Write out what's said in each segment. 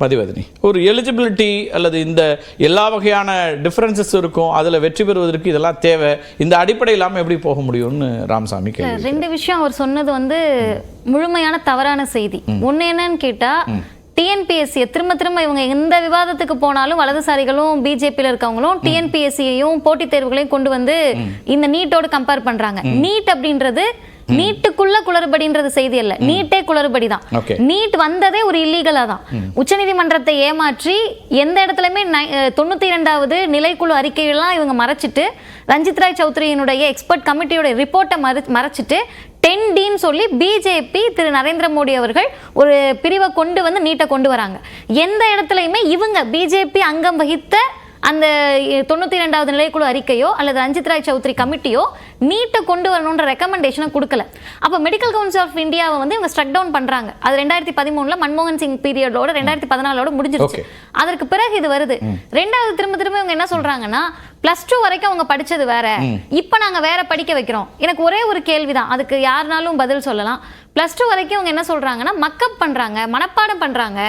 மதிவதனி ஒரு எலிஜிபிலிட்டி அல்லது இந்த எல்லா வகையான டிஃபரன்சஸ் இருக்கும் அதில் வெற்றி பெறுவதற்கு இதெல்லாம் தேவை. இந்த அடிப்படை இல்லாமல் எப்படி போக முடியும்னு ராமசாமி ரெண்டு விஷயம் அவர் சொன்னது வந்து முழுமையான தவறான செய்தி. ஒண்ணு என்னன்னு கேட்டா டிஎன்பிஎஸ்சியை திரும்ப திரும்ப இவங்க எந்த விவாதத்துக்கு போனாலும் வலதுசாரிகளும் பிஜேபியில் இருக்கவங்களும் டிஎன்பிஎஸ்சியையும் போட்டித் தேர்வுகளையும் கொண்டு வந்து இந்த நீட்டோடு கம்பேர் பண்றாங்க. நீட் அப்படின்றது நீட்டுக்குள்ள குளறுபடின்றது செய்தி அல்ல. நீட்டே குளறுபடி தான். நீட் வந்ததே ஒரு இல்லீகலா தான். உச்சநீதிமன்றத்தை ஏமாற்றி எந்த இடத்துலயுமே தொண்ணூத்தி இரண்டாவது நிலைக்குழு அறிக்கையெல்லாம் இவங்க மறைச்சிட்டு ரஞ்சித் ராய் சௌத்ரியினுடைய எக்ஸ்பர்ட் கமிட்டியோட ரிப்போர்ட்டை மறை மறைச்சிட்டு டென் டின்னு சொல்லி பிஜேபி திரு நரேந்திர மோடி அவர்கள் ஒரு பிரிவை கொண்டு வந்து நீட்டை கொண்டு வராங்க. எந்த இடத்துலையுமே இவங்க பிஜேபி அங்கம் வகித்த அந்த தொண்ணூத்தி ரெண்டாவது நிலைக்குழு அறிக்கையோ அல்லது ரஞ்சித் ராய் சௌத்ரி கமிட்டியோ நீட்டை கொண்டு வரணுன்ற ரெக்கமெண்டேஷனை கொடுக்கல. அப்போ மெடிக்கல் கவுன்சில் ஆஃப் இந்தியாவை வந்து இவங்க ஸ்ட்ரக் டவுன் பண்றாங்க. அது ரெண்டாயிரத்தி பதிமூணுல மன்மோகன் சிங் பீரியடோட ரெண்டாயிரத்தி பதினாலோட முடிஞ்சிருச்சு. அதற்கு பிறகு இது வருது. ரெண்டாவது திரும்ப திரும்ப இவங்க என்ன சொல்றாங்கன்னா பிளஸ் டூ வரைக்கும் அவங்க படிச்சது வேற. இப்போ நாங்க வேற படிக்க வைக்கிறோம். எனக்கு ஒரே ஒரு கேள்விதான். அதுக்கு யாருனாலும் பதில் சொல்லலாம். பிளஸ் டூ வரைக்கும் அவங்க என்ன சொல்றாங்கன்னா மக்கப் பண்றாங்க மனப்பாடம் பண்றாங்க.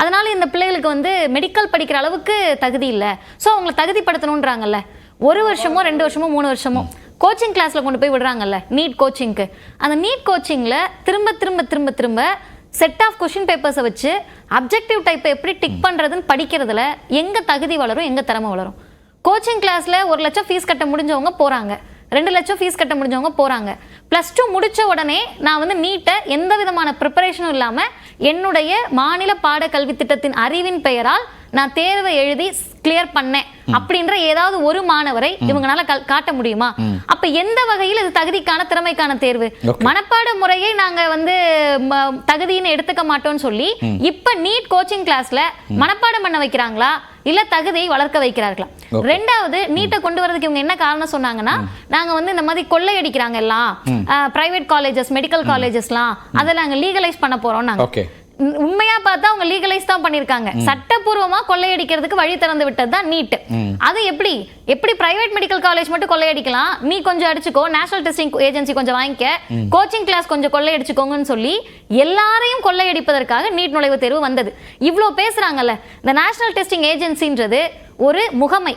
அதனால இந்த பிள்ளைகளுக்கு வந்து மெடிக்கல் படிக்கிற அளவுக்கு தகுதி இல்லை. ஸோ அவங்களை தகுதிப்படுத்தணுன்றாங்கல்ல ஒரு வருஷமோ ரெண்டு வருஷமோ மூணு வருஷமோ. கோச்சிங் கிளாஸில் கொண்டு போய் விடுறாங்கல்ல நீட் கோச்சிங்க்கு அந்த நீட் கோச்சிங்கில் திரும்ப திரும்ப திரும்ப திரும்ப செட் ஆஃப் கொஷின் பேப்பர்ஸை வச்சு அப்ஜெக்டிவ் டைப்பை எப்படி டிக் பண்ணுறதுன்னு படிக்கிறதுல எங்கே தகுதி வளரும் எங்கே திறமை வளரும். கோச்சிங் கிளாஸில் ஒரு லட்சம் ஃபீஸ் கட்ட முடிஞ்சவங்க போகிறாங்க ரெண்டு லட்சம் ஃபீஸ் கட்ட முடிஞ்சவங்க போகிறாங்க ப்ளஸ் டூ முடித்த உடனே நான் வந்து நீட்டை எந்த விதமான ப்ரிப்பரேஷனும் இல்லாமல் என்னுடைய மாநில பாடக்கல்வி திட்டத்தின் அறிவின் பெயரால் நான் தேர்வை எழுதி கிளியர் பண்ணேன் அப்படின்ற ஏதாவது ஒரு மாணவரை இவங்களால காட்ட முடியுமா? அப்ப எந்த வகையில் இது தகுதிக்கான திறமைக்கான தேர்வு. மனப்பாட முறையை நாங்க வந்து தகுதின்னு எடுத்துக்க மாட்டோம்னு சொல்லி இப்ப நீட் கோச்சிங் கிளாஸ்ல மனப்பாடம் பண்ண வைக்கிறாங்களா? இல்ல தகுதியை வளர்க்க வைக்கிறார்களா. ரெண்டாவது நீட்டை கொண்டு வரதுக்கு இவங்க என்ன காரணம் சொன்னாங்கன்னா நாங்க வந்து இந்த மாதிரி கொள்ளையடிக்கிறாங்க எல்லாம். பிரைவேட் காலேஜஸ் மெடிக்கல் காலேஜஸ்லாம் அதை நாங்க லீகலைஸ் பண்ண போறோம் நாங்க. உண்மையா பார்த்தா அவங்க லீகலைஸ் தான் பண்ணிருக்காங்க. சட்டப்பூர்வமா கொள்ளையடிக்கிறதுக்கு வழி திறந்து விட்டது தான் நீட் அது எப்படி? எப்படி பிரைவேட் மெடிக்கல் காலேஜ் மட்டும் கொள்ளையடிக்கலாம்? நீ கொஞ்சம் அடிச்சுக்கோ நேஷனல் டெஸ்டிங் ஏஜென்சி கொஞ்சம் வாங்கிக்க கோச்சிங் கிளாஸ் கொஞ்சம் கொள்ளையடிச்சுக்கோங்கன்னு சொல்லி எல்லாரையும் கொள்ளையடிப்பதற்காக நீட் நுழைவுத் தேர்வு வந்தது. இவ்ளோ பேசுறாங்கல்ல இந்த நேஷனல் டெஸ்டிங் ஏஜென்சின்றது ஒரு முகமை.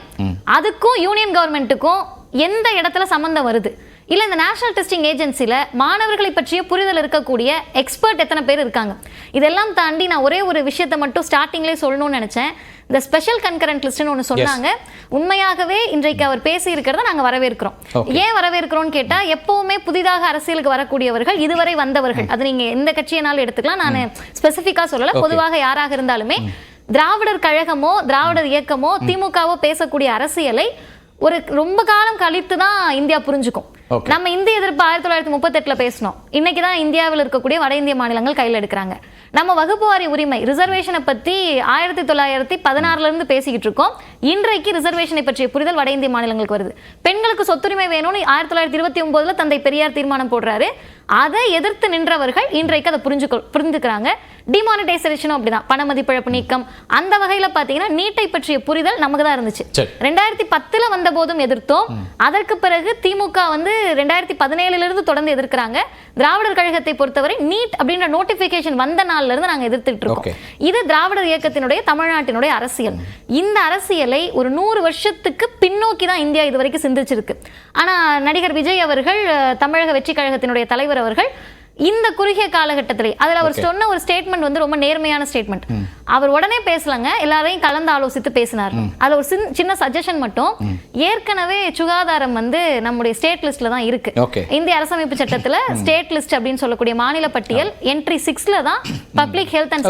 அதுக்கும் யூனியன் கவர்மெண்ட்டுக்கும் எந்த இடத்துல சம்பந்தம் வருது? இல்ல இந்த நேஷனல் டெஸ்டிங் ஏஜென்சில மாணவர்களை பற்றிய புரிதல் இருக்கக்கூடிய எக்ஸ்பர்ட் எத்தனை பேர் இருக்காங்க? இதெல்லாம் தாண்டி நான் ஒரே ஒரு விஷயத்தை மட்டும் ஸ்டார்டிங்லேயே சொல்லணும்னு நினைச்சேன். இந்த ஸ்பெஷல் கன்கரண்ட் லிஸ்ட்னு ஒன்று சொன்னாங்க. உண்மையாகவே இன்றைக்கு அவர் பேசி இருக்கிறத நாங்க வரவேற்கிறோம். ஏன் வரவேற்கிறோம்னு கேட்டா எப்பவுமே புதிதாக அரசியலுக்கு வரக்கூடியவர்கள் இதுவரை வந்தவர்கள். அது நீங்க எந்த கட்சியினாலும் எடுத்துக்கலாம். நான் ஸ்பெசிஃபிக்கா சொல்லல. பொதுவாக யாராக இருந்தாலுமே திராவிடர் கழகமோ திராவிடர் இயக்கமோ திமுகவோ பேசக்கூடிய அரசியலை ஒரு ரொம்ப காலம் கழித்து தான் இந்தியா புரிஞ்சுக்கும். நம்ம இந்திய எதிர்ப்பு ஆயிரத்தி தொள்ளாயிரத்தி முப்பத்தெட்டில் பேசணும் இன்னைக்கு தான் இந்தியாவில் இருக்கக்கூடிய வட இந்திய மாநிலங்கள் கையில் எடுக்கிறாங்க. நம்ம வகுப்பு வாரி உரிமை ரிசர்வேஷனை பத்தி ஆயிரத்தி தொள்ளாயிரத்தி பதினாறுல இருந்து பேசிக்கிட்டு இருக்கோம். இன்றைக்கு ரிசர்வேஷனை பற்றிய புரிதல் வட இந்திய மாநிலங்களுக்கு வருது. பெண்களுக்கு சொத்துரிமை வேணும்னு ஆயிரத்தி தொள்ளாயிரத்தி இருபத்தி ஒன்பதுல தந்தை பெரியார் தீர்மானம் போடுறாரு. அதை எதிர்த்து நின்றவர்கள் இன்றைக்கு அதை புரிஞ்சுக்கொ புரிஞ்சுக்கிறாங்க டிமானிட்டைசேஷனும் அப்படிதான். பண மதிப்பிழப்பு நீக்கம். அந்த வகையில பாத்தீங்கன்னா நீட்டை பற்றிய புரிதல் நமக்கு தான் இருந்துச்சு. ரெண்டாயிரத்தி பத்துல வந்த போதும் எதிர்த்தோம் அதற்கு பிறகு திமுக வந்து ரெண்டாயிரத்தி பதினேழுல இருந்து தொடர்ந்து எதிர்க்கிறாங்க. திராவிடர் கழகத்தை பொறுத்தவரை நீட் அப்படின்ற நோட்டிபிகேஷன் வந்த நாள்ல இருந்து நாங்க எதிர்த்துட்டு இருக்கோம். இது திராவிடர் இயக்கத்தினுடைய தமிழ்நாட்டினுடைய அரசியல். இந்த அரசியலை ஒரு நூறு வருஷத்துக்கு பின்னோக்கி தான் இந்தியா இது வரைக்கும் சிந்திச்சிருக்கு. ஆனா நடிகர் விஜய் அவர்கள் தமிழக வெற்றி கழகத்தினுடைய தலைவர் அவர்கள் இந்த குறுகிய காலகட்டத்திலே அதுல அவர். சொன்ன ஒரு ஸ்டேட்மெண்ட் வந்து ரொம்ப நேர்மையான ஸ்டேட்மெண்ட் அவர் உடனே பேசலங்க எல்லாரையும் கலந்து ஆலோசித்து பேசினார். அதுல ஒரு சின்ன- சஜஷன் மட்டும் ஏற்கனவே சுகாதாரம் வந்து நம்முடைய ஸ்டேட் லிஸ்ட்ல தான் இருக்கு. இந்திய அரசமைப்பு சட்டத்துல ஸ்டேட் லிஸ்ட் அப்படின்னு சொல்லக்கூடிய மாநில பட்டியல் என்ட்ரி சிக்ஸ்ல தான் பப்ளிக் ஹெல்த் அண்ட்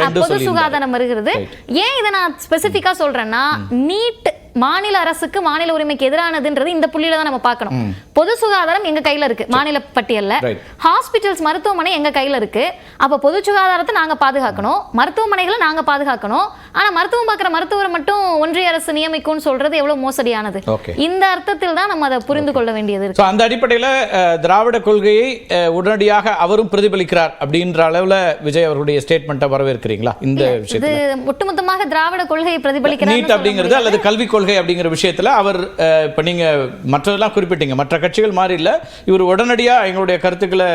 ரெண்டும் பொது. சுகாதாரம் வருகிறது. ஏன் இதை நான் ஸ்பெசிஃபிக்கா சொல்றேன்னா நீட் மாநில அரசுக்கு மாநில உரிமைக்கு எதிரானதுன்றது இந்த புள்ளியில தான் நம்ம பார்க்கணும். பொது சுகாதாரம் எங்க கையில இருக்கு? மாநில பட்டியல்ல. ஹாஸ்பிட்டல்ஸ் மருத்துவமனை எங்க கையில இருக்கு? அப்ப பொது சுகாதாரத்தை நாங்க பாதுகாக்கணும். மருத்துவமனைகளை நாங்க பாதுகாக்கணும். ஆனா மருத்துவம் பார்க்குற மருத்துவரை மட்டும் ஒன்றிய அரசு நியமிக்கும்னு சொல்றது எவ்வளவு மோசடியானது. இந்த அர்த்தத்தில் தான் நம்ம அதை புரிந்து கொள்ள வேண்டியது இருக்கு. அந்த அடிப்படையில் திராவிட கொள்கையை உடனடியாக அவரும் பிரதிபலிக்கிறார் அப்படின்ற அளவில் விஜய் அவர்களுடைய ஸ்டேட்மெண்ட்டை வரவேற்கிறீங்களா? இந்த விஷயத்தில்? ஒட்டுமொத்தமாக திராவிட கொள்கையை பிரதிபலிக்கிறார் அப்படிங்கிறது அல்லது கல்விக் கொள்கை கொள்கை அப்படிங்கிற விஷயத்துல அவர் இப்ப நீங்க மற்றதெல்லாம் குறிப்பிட்டீங்க. மற்ற கட்சிகள் மாதிரி இல்ல. இவர் உடனடியா எங்களுடைய கருத்துக்களை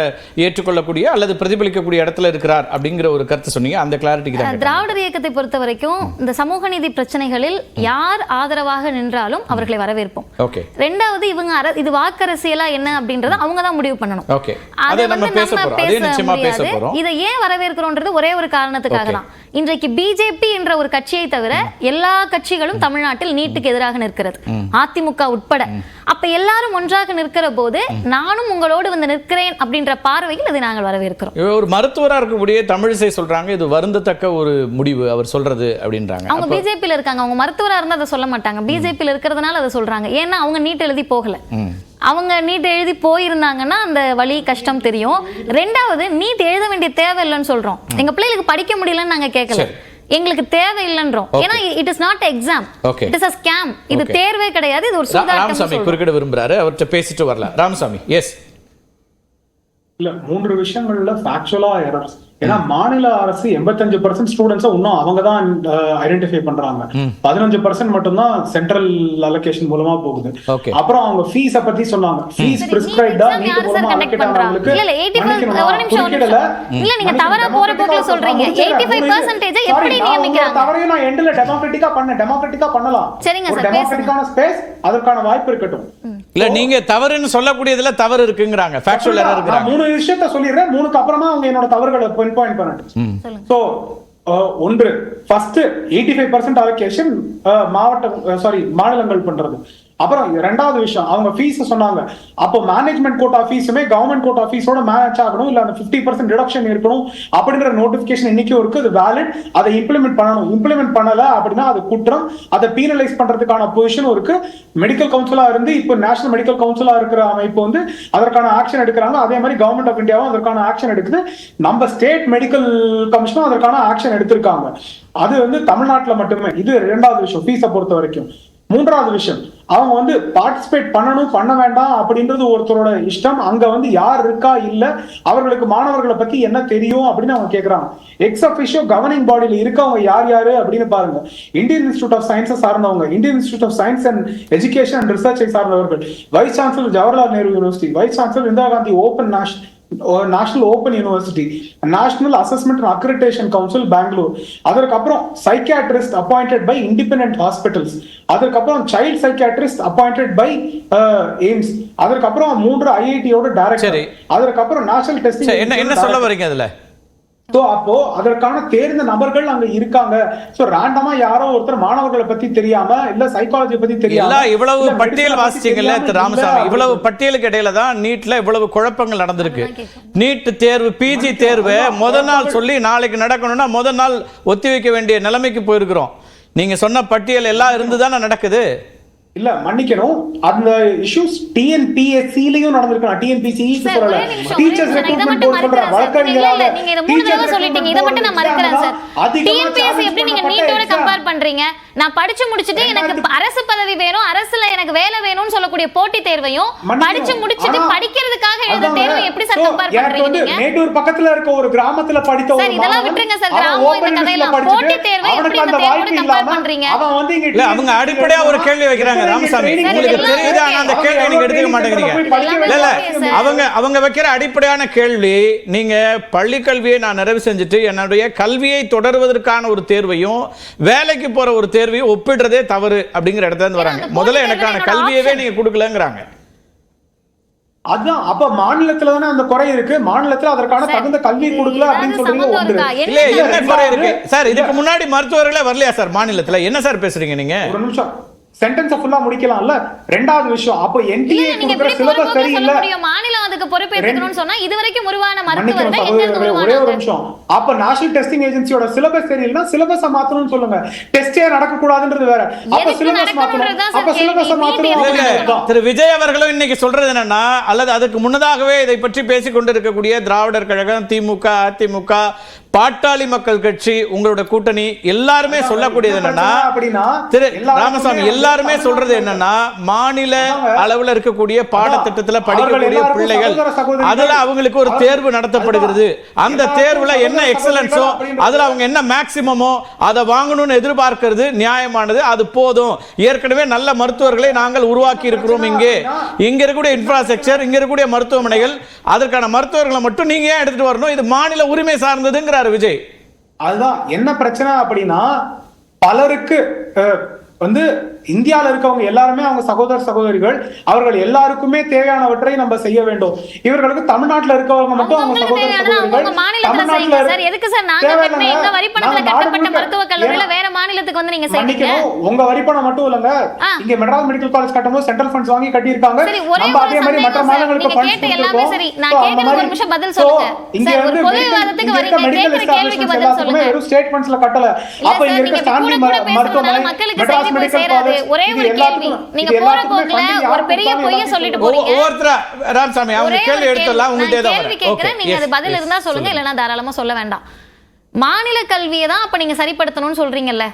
ஏற்றுக்கொள்ளக்கூடிய அல்லது பிரதிபலிக்கக்கூடிய இடத்துல இருக்கிறார் அப்படிங்கிற ஒரு கருத்து சொன்னீங்க. அந்த கேட்டேன். திராவிடர் இயக்கத்தை பொறுத்த வரைக்கும் இந்த சமூக நீதி பிரச்சனைகளில் யார் ஆதரவாக நின்றாலும் அவர்களை வரவேற்போம். ஓகே ரெண்டாவது இவங்க அர- இது வாக்கரசியலா என்ன அப்படின்றத அவங்க தான் முடிவு பண்ணணும். ஓகே அதை நம்ம வந்து பேச நம்ம முடியாது. இதை ஏன் வரவேற்கிறோன்றது ஒரே ஒரு காரணத்துக்காக. தான் இன்றைக்கு பிஜேபி என்ற ஒரு கட்சியை தவிர எல்லா கட்சிகளும் தமிழ்நாட்டில் நீட்டுக்கு எதிராக நிற்கிறது. அதிமுக உட்பட. அப்ப எல்லாரும் ஒன்றாக நிற்கிற போது நானும் உங்களோடு வந்து நிற்கிறேன் அப்படின்ற பார்வையில் இதை நாங்கள் வரவேற்கிறோம். ஒரு மருத்துவரா இருக்கக்கூடிய தமிழிசை சொல்றாங்க. இது வருந்தத்தக்க ஒரு முடிவு அவர் சொல்றது அப்படின்றாங்க. அவங்க பிஜேபியில் இருக்காங்க. அவங்க மருத்துவரா இருந்தா அதை சொல்ல மாட்டாங்க. பிஜேபியில் இருக்கிறதுனால அதை சொல்றாங்க. ஏன்னா அவங்க நீட் எழுதி போகல. அவங்க நீட் எழுதி போயிருந்தாங்கன்னா அந்த வலி கஷ்டம் தெரியும். ரெண்டாவது நீட் எழுத வேண்டிய தேவை இல்லைன்னு சொல்றோம். எங்க பிள்ளைகளுக்கு படிக்க முடியலன்னு நாங்க கேட்கல. எங்களுக்கு தேவை இல்லைன்றோம். ஏன்னா it is not exam. It is a scam இது. தேர்வே கிடையாது. இது ஒரு சூதாட்டம் குறுக்கிட விரும்புறாரு. அவர்கிட்ட பேசிட்டு வரலாம். ராமசாமி எஸ் இல்ல மூன்று விஷயங்கள்ல ஃபேக்சுவலா எரர்ஸ் ஏன்னா மாநில அரசு எண்பத்தஞ்சு பர்சன்ட் ஸ்டூடெண்ட்ஸ் இன்னும் அவங்க தான் ஐடென்டிஃபை பண்றாங்க. பதினஞ்சு பர்சன்ட் மட்டும்தான் சென்ட்ரல் அலோகேஷன் மூலமா போகுது. அப்புறம் அவங்க ஃபீஸ பத்தி சொன்னாங்க. ஃபீஸ் சரி, பிரிஸ்கிரைப்டா நீட் மூலமா பண்றா? ஆனவங்களுக்கு இல்ல, இல்ல, 85 மன்னிக்கணும், ஒரு நிமிஷம். இல்ல, நீங்க தவறா போற போக்குல சொல்றீங்க. முடிச்சிடுறேன். 85% Sorry, எப்படி நியமிக்கிறாங்க? தவறையும் நான் எண்ட்ல டெமோக்ராட்டிக்கா பண்ண டெமோக்ராட்டிக்கா பண்ணலாம். சரிங்க பேசுங்க. டெமோக்ராட்டிக்கான ஸ்பேஸ் அதற்கான வாய்ப்பு இருக்கட்டும். இல்ல நீங்க தவறுன்னு சொல்லக்கூடியதுல தவறு இருக்குங்கிறாங்க. ஃபேக்சுவல் எரர் இருக்கிறாங்க. மூணு விஷயத்த சொல்லிடுறேன். மூணுக்கு அப்புறமா அவங்க என்னோட தவறுகளை பாயிண்ட் பாயிண்ட் பண்ணட்டும். சோ ஒன்று first eighty five percent allocation மாவட்ட சாரி மாநிலங்கள் பண்றது. அப்புறம் ரெண்டாவது விஷயம் அவங்க ஃபீஸ் சொன்னாங்க. அப்போ மேனேஜ்மெண்ட் கோட்டா ஃபீஸுமே கவர்மெண்ட் கோட்டா ஃபீஸோட மேட்ச் ஆகணும் இல்ல அந்த ஃபிஃப்டி பர்சன்ட் ரிடக்ஷன் இருக்கணும் அப்படின்ற நோட்டிபிகேஷன் இன்னைக்கும் இருக்கு அது வேலிட் அதை இம்ப்ளிமெண்ட் பண்ணணும். இம்ப்ளிமெண்ட் பண்ணல அப்படின்னா அது குற்றம். அதை பீனலைஸ் பண்றதுக்கான பொசிஷனும் இருக்கு. மெடிக்கல் கவுன்சிலா இருந்து இப்போ நேஷனல் மெடிக்கல் கவுன்சிலா இருக்கிற அமைப்பு வந்து அதற்கான ஆக்ஷன் எடுக்கிறாங்க. அதே மாதிரி கவர்மெண்ட் ஆஃப் இந்தியாவும் அதற்கான ஆக்ஷன் எடுக்குது. நம்ம ஸ்டேட் மெடிக்கல் கமிஷனும் அதற்கான ஆக்ஷன் எடுத்திருக்காங்க. அது வந்து தமிழ்நாட்டில் மட்டுமே. இது இரண்டாவது விஷயம் ஃபீஸை பொறுத்த வரைக்கும். மூன்றாவது விஷயம் அவங்க வந்து பார்ட்டிசிபேட் பண்ணணும் பண்ண வேண்டாம் அப்படின்றது ஒருத்தரோட இஷ்டம். அங்க வந்து யார் இருக்கா இல்ல அவர்களுக்கு மாணவர்களை பத்தி என்ன தெரியும் அப்படின்னு அவங்க கேட்கறாங்க எக்ஸ் அஃபிஷியோ கவர்னிங் பாடியில இருக்கவங்க யார் யாரு அப்படின்னு பாருங்க. இந்தியன் இன்ஸ்டியூட் ஆஃப் சயின்ஸை சார்ந்தவங்க Indian institute of science and education and ரிசர்ச்சை சார்ந்தவர்கள். Vice chancellor Jawaharlal Nehru university vice chancellor Indira Gandhi open national national open university national assessment and accreditation council Bangalore அதற்கப்புறம் psychiatrist appointed by independent hospitals அதற்கப்புறம் child psychiatrist appointed by AIIMS அதற்கப்புறம் மூன்று ஐஐடியோட director. அதற்கப்புறம் national testing என்ன என்ன சொல்ல வரீங்க அதுல? சோ அப்போ அதற்கான தேர்ந்த நபர்கள் அங்க இருக்காங்க. சோ ரேண்டமா யாரோ ஒருத்தர் மாணவர்களை பத்தி தெரியாம இல்ல சைக்காலஜி பத்தி தெரியாம இவ்வளவு பட்டியல் வாசிச்சீங்கல்ல ராமசாமி இவ்வளவு பட்டியலுக்கு இடையில தான் நீட்ல இவ்வளவு குழப்பங்கள் நடந்திருக்கு. நீட் தேர்வு பிஜி தேர்வு முத நாள் சொல்லி நாளைக்கு நடக்கணும்னா முத நாள் ஒத்தி வைக்க வேண்டிய நிலைமைக்கு போயிருக்கிறோம். நீங்க சொன்ன பட்டியல் எல்லாம் இருந்துதானே நடக்குது? இல்ல மன்னிக்கணும் அந்த இஷ்யூஸ் டிஎன்பிஎஸ்சிலயும் நடந்திருக்கலாம் டிஎன்பிசி சார், சொல்லல டீச்சர்ஸ் மட்டும் போர்டு சொல்ற மறுக்கிறேன் சார். இல்ல, இல்ல, வழக்கறிஞராக நீங்க இதை மூணு தடவை சொல்லிட்டீங்க. இதை மட்டும் நான் மறுக்கிறேன் சார். TNPSC எப்படி நீங்க நீட்டோட compare பண்றீங்க? நான் படிச்சு முடிச்சிட்டு எனக்கு அரசு பதவி வேணும் அரசுல எனக்கு வேலை வேணும்னு சொல்லக்கூடிய போட்டித் தேர்வையும் படிச்சு முடிச்சிட்டு படிக்கிறதுக்காக எழுத தேர்வை எப்படி சார் கம்பேர் பண்றீங்க நீங்க மேட்டூர் பக்கத்துல இருக்க ஒரு கிராமத்துல படித்த ஒரு சார், இதெல்லாம் விட்டுருங்க சார். கிராமம் இந்த. படிச்சுட்டு, போட்டித் தேர்வை எப்படி இந்த தேர்வோட இல்லாம, பண்றீங்க? அவங்க அடிப்படையா ஒரு கேள்வி வைக்கிறாங்க ராமசாமி. உங்களுக்கு தெரியுதா? ஆனா அந்த கேள்வி நீங்க எடுத்துக்க மாட்டேங்கிறீங்க. இல்ல இல்ல. அவங்க அவங்க வைக்கிற அடிப்படையான கேள்வி நீங்க பள்ளி கல்வியை நான் நிறைவு செஞ்சுட்டு என்னுடைய கல்வியை தொடர்வதற்கான ஒரு தேர்வையும் வேலைக்கு போற ஒரு தேர்வையும் ஒப்பிடுறதே தவறு அப்படிங்கிற இடத்துல இருந்து வராங்க. முதல்ல எனக்கான கல்வியவே. நீங்க கொடுக்கலங்கிறாங்க. அதான் அப்ப மாநிலத்துல தானே அந்த குறை இருக்கு? மாநிலத்துல அதற்கான தகுந்த கல்வி கொடுக்கல அப்படின்னு சொல்றீங்க ஒன்று? இல்ல என்ன குறை இருக்கு? சார் இதுக்கு முன்னாடி மருத்துவர்களே வரலையா சார் மாநிலத்துல? என்ன சார் பேசுறீங்க நீங்க? ஒரு நிமிஷம். சென்டென்ஸ் ஃபுல்லா முடிக்கலாம்ல? ரெண்டாவது விஷயம் அப்போ என்டிஏ கொடுக்குற சிலபஸ் சரியில்லை. மாநிலம் அதுக்கு பொறுப்பேற்றுக்கணும்னு சொன்னா இது வரைக்கும் உருவான மருத்துவர்கள் எங்க இருந்து சகோதரர்களே ஒரே ஒரு நிமிஷம். அப்ப நேஷனல் டெஸ்டிங் ஏஜென்சியோட சிலபஸ் சரியில்லைன்னா சிலபஸ மாத்தணும்னு சொல்லுங்க. டெஸ்டே நடக்க கூடாதுன்றது வேற. அப்ப சிலபஸ் மாத்தணும். அப்ப சிலபஸ. மாத்தணும். திரு விஜய் அவர்களும் இன்னைக்கு சொல்றது என்னன்னா அல்லது அதுக்கு முன்னதாகவே இதை பற்றி பேசிக் கொண்டிருக்கக்கூடிய திராவிடர் கழகம் திமுக அதிமுக பாட்டாளி மக்கள் கட்சி உங்களோட கூட்டணி எல்லாருமே சொல்லக்கூடியது என்னன்னா திரு ராமசாமி எல்லாருமே சொல்றது என்னன்னா மாநில. அளவுல இருக்கக்கூடிய பாடத்திட்டத்துல படிக்கக்கூடிய பிள்ளைகள். அதுல அவங்களுக்கு ஒரு தேர்வு நடத்தப்படுகிறது. அந்த தேர்வுல என்ன எக்ஸலன்ஸோ. அதுல அவங்க என்ன மேக்சிமமோ அதை வாங்கணும்னு எதிர்பார்க்கிறது நியாயமானது அது போதும் ஏற்கனவே நல்ல மருத்துவர்களை நாங்கள் உருவாக்கி இருக்கிறோம் இங்கே இங்க இருக்கக்கூடிய இன்ஃப்ராஸ்ட்ரக்சர் இங்க இருக்கக்கூடிய மருத்துவமனைகள் அதற்கான மருத்துவர்களை மட்டும் நீங்க ஏன் எடுத்துட்டு வரணும் இது மாநில உரிமை சார்ந்ததுங்கிறாரு விஜய். அதுதான் என்ன பிரச்சனை அப்படின்னா பலருக்கு வந்து இந்தியால இருக்கவங்க எல்லாருமே அவங்க சகோதர சகோதரிகள் அவர்கள் எல்லாருக்குமே தேவையானவற்றை நம்ம செய்ய வேண்டும். இவர்களுக்கு தமிழ்நாட்டுல இருக்கவங்க மட்டும் அவங்க சகோதர சகோதரிகள் தமிழ்நாட்டுல சார் எதுக்கு சார் நாங்க எங்க வரிப்பணத்துல கட்டப்பட்ட கல்லூரியில வேற மாநிலத்துக்கு வந்து நீங்க செய்றீங்க உங்க வரிப்பணம் மட்டும் இல்லங்க. இங்க மெட்ராஸ் மெடிக்கல் காலேஜ் கட்டும்போது சென்ட்ரல் ஃபண்ட்ஸ் வாங்கி கட்டி இருக்காங்க நம்ம அதே மாதிரி மற்ற மாநிலங்களுக்கு ஃபண்ட்ஸ் எல்லாமே சரி. நான் கேட்டது ஒரு நிமிஷம் பதில் So, சொல்லுங்க இங்க வந்து பொது விவாதத்துக்கு வரீங்க கேட்கிற கேள்விக்கு பதில் சொல்லுங்க. கட்டல. அப்ப இங்க இருக்க ஸ்டான்லி மருத்துவமனை மெட்ராஸ் மெடிக்கல். காலேஜ் ஒரே ஒரு கேள்வி. நீங்க போற போக்குல ஒரு பெரிய பொய்யை சொல்லிட்டு. போறீங்க. ஒவ்வொருத்தரா ராமசாமி அவங்க கேள்வி எடுத்துடலாம் நான் தான் கேள்வி Okay, நீங்க அது பதில் இருந்தா சொல்லுங்க இல்லைன்னா தாராளமா சொல்ல வேண்டாம். மாநில கல்வியை தான் அப்ப நீங்க சரிப்படுத்தணும்னு சொல்றீங்கல்ல?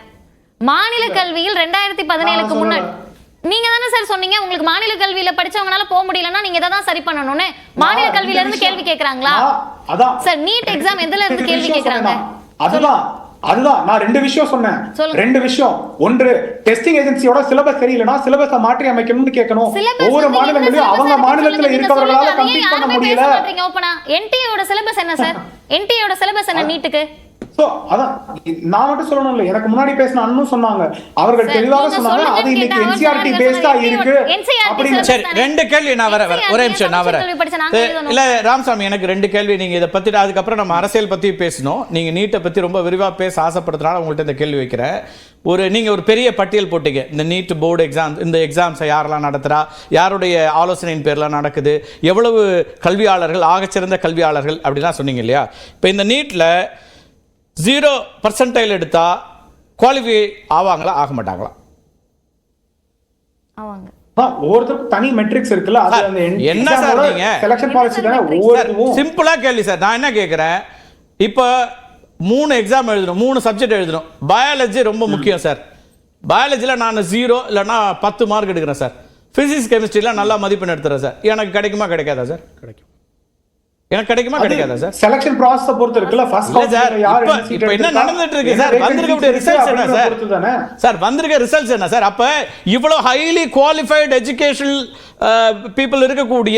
மாநில கல்வியில் ரெண்டாயிரத்தி பதினேழுக்கு முன்னாடி. நீங்க தானே சார் சொன்னீங்க உங்களுக்கு மாநில கல்வியில படிச்சவங்களால போக முடியலன்னா நீங்க இதை தான் சரி பண்ணணும்னு. மாநில கல்வியில இருந்து கேள்வி கேக்குறாங்களா? சார் நீட் எக்ஸாம் எதுல இருந்து கேள்வி கேக்குறாங்க. அதுதான். அதுதான் நான் ரெண்டு விஷயம் சொன்னேன். ரெண்டு விஷயம். ஒன்று டெஸ்டிங் ஏஜென்சியோட சிலபஸ் சரியில்லைனா சிலபஸ மாற்றி அமைக்கணும்னு கேட்கணும். ஒவ்வொரு மாநிலங்களையும் அவங்க மாநிலத்துல இருக்கவர்களால. அதையே கம்ப்ளீட் பண்ண முடியல. என்டிஏயோட சிலபஸ் என்ன சார் என்டிஏயோட சிலபஸ் என்ன நீட்டுக்கு அதான் நான் மட்டும் சொல்லணும் இல்ல. எனக்கு முன்னாடி பேசின அண்ணனும் சொன்னாங்க. அவர்கள் தெளிவாக சொன்னாங்க அது இன்னைக்கு என்சிஆர்டி பேஸ்டா. இருக்கு அப்படின்னு சரி? ரெண்டு கேள்வி நான் வரேன் வரேன் ஒரே நிமிஷம் நான் வரேன். இல்ல ராமசாமி எனக்கு ரெண்டு கேள்வி. நீங்க இதை பத்தி அதுக்கப்புறம் நம்ம அரசியல் பத்தி பேசணும். நீங்க நீட்டை பத்தி ரொம்ப விரிவா பேச ஆசைப்படுறதுனால உங்கள்ட்ட இந்த கேள்வி வைக்கிறேன். ஒரு நீங்க ஒரு பெரிய பட்டியல் போட்டீங்க. இந்த நீட் போர்டு எக்ஸாம் இந்த எக்ஸாம்ஸை யாரெல்லாம் நடத்துறா? யாருடைய ஆலோசனையின் பேர்லாம் நடக்குது? எவ்வளவு கல்வியாளர்கள் ஆகச்சிறந்த கல்வியாளர்கள் அப்படிலாம் சொன்னீங்க இல்லையா? இப்போ இந்த நீட்ல ஜீரோ பர்சன்டைல் எடுத்தா குவாலிஃபை ஆவாங்களா? ஆக மாட்டாங்களா? அவங்க அதான், ஒவ்வொருத்தருக்கும் தனி மெட்ரிக்ஸ் இருக்குல்ல. அது சார், அந்த என்ன சார் நீங்க? செலக்ஷன் பாலிசி தானே சார், ஒவ்வொருத்தரும் சிம்பிளா கேள்வி சார். நான் என்ன கேட்குறேன் இப்போ மூணு எக்ஸாம் எழுதணும். மூணு சப்ஜெக்ட் எழுதணும். பயாலஜி ரொம்ப முக்கியம் சார். பயாலஜியில் நான் ஜீரோ இல்லைன்னா பத்து மார்க் எடுக்கிறேன் சார். ஃபிசிக்ஸ் கெமிஸ்ட்ரியில் நல்லா மதிப்பெண் எடுத்துறேன் சார். எனக்கு கிடைக்குமா கிடைக்காதா சார்? கிடைக்கும். எனக்கு கிடைக்குமா? கிடைக்காதா சார்? செலக்ஷன் ப்ராசஸ் பொறுத்து இருக்குல்ல. ஃபர்ஸ்ட் இல்ல சார் இப்ப இப்ப என்ன நடந்துட்டு இருக்கு சார்? வந்திருக்கக்கூடிய ரிசல்ட்ஸ் என்ன சார்? சார் வந்திருக்க ரிசல்ட்ஸ் என்ன சார்? அப்ப இவ்வளவு ஹைலி குவாலிஃபைடு எஜுகேஷனல் பீப்புள் இருக்கக்கூடிய